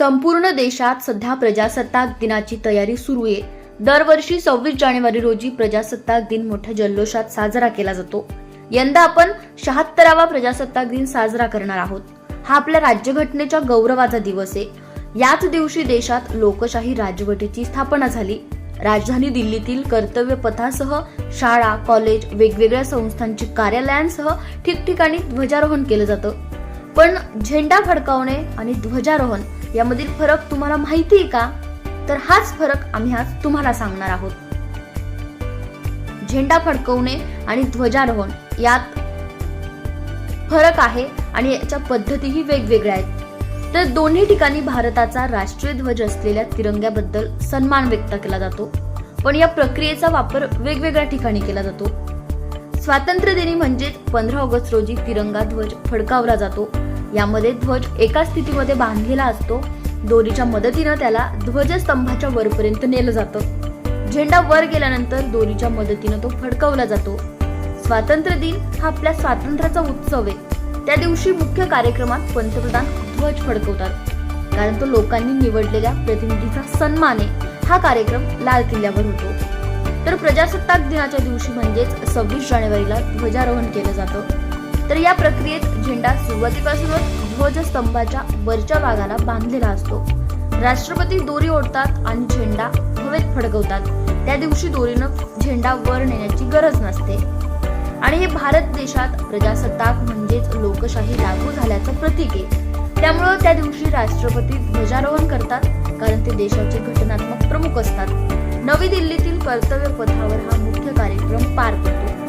संपूर्ण देशात सध्या प्रजासत्ताक दिनाची तयारी सुरू आहे. दरवर्षी सव्वीस जानेवारी रोजी प्रजासत्ताक दिन मोठ्या जल्लोषात साजरा केला जातो. यंदा आपण शहात्तरावा प्रजासत्ताक दिन साजरा करणार आहोत. हा आपल्या राज्यघटनेच्या गौरवाचा दिवस आहे. याच दिवशी देशात लोकशाही राजवटीची स्थापना झाली. राजधानी दिल्लीतील कर्तव्य पथासह शाळा कॉलेज वेगवेगळ्या संस्थांची कार्यालयांसह ठिकठिकाणी ध्वजारोहण केलं जातं. पण झेंडा फडकावणे आणि ध्वजारोहण यामधील फरक तुम्हाला माहिती आहे का? तर हाच फरक आम्ही आज तुम्हाला सांगणार आहोत. झेंडा फडकवणे आणि ध्वजारोहण यात फरक आहे आणि याच्या पद्धतीही वेगवेगळ्या आहेत. तर दोन्ही ठिकाणी भारताचा राष्ट्रीय ध्वज असलेल्या तिरंग्याबद्दल सन्मान व्यक्त केला जातो. पण या प्रक्रियेचा वापर वेगवेगळ्या ठिकाणी केला जातो. स्वातंत्र्य दिनी म्हणजेच पंधरा ऑगस्ट रोजी तिरंगा ध्वज फडकावला जातो. यामध्ये ध्वज एका स्थितीमध्ये बांधलेला असतो. दोरीच्या मदतीनं त्याला ध्वजस्तंभाच्या वरपर्यंत नेलं जातं. झेंडा वर गेल्यानंतर दोरीच्या मदतीनं तो फडकवला जातो. स्वातंत्र्य दिन हा आपल्या स्वातंत्र्याचा उत्सव आहे. त्या दिवशी मुख्य कार्यक्रमात पंतप्रधान ध्वज फडकवतात. कारण तो लोकांनी निवडलेल्या प्रतिनिधीचा सन्मान आहे. हा कार्यक्रम लाल किल्ल्यावर होतो. तर प्रजासत्ताक दिनाच्या दिवशी म्हणजेच सव्वीस जानेवारीला ध्वजारोहण केलं जातं. तर या प्रक्रियेत झेंडा सुरुवातीपासूनच ध्वजस्तंभाच्या वरच्या भागाला बांधलेला असतो. राष्ट्रपती दोरी ओढतात आणि झेंडा हवेत फडकवतात. त्या दिवशी दोरीनं झेंडा वर नेण्याची गरज नसते. आणि हे भारत देशात प्रजासत्ताक म्हणजेच लोकशाही लागू झाल्याचं प्रतीक आहे. त्यामुळं त्या दिवशी राष्ट्रपती ध्वजारोहण करतात कारण ते देशाचे घटनात्मक प्रमुख असतात. नवी दिल्लीतील कर्तव्य पथावर हा मुख्य कार्यक्रम पार पडतो.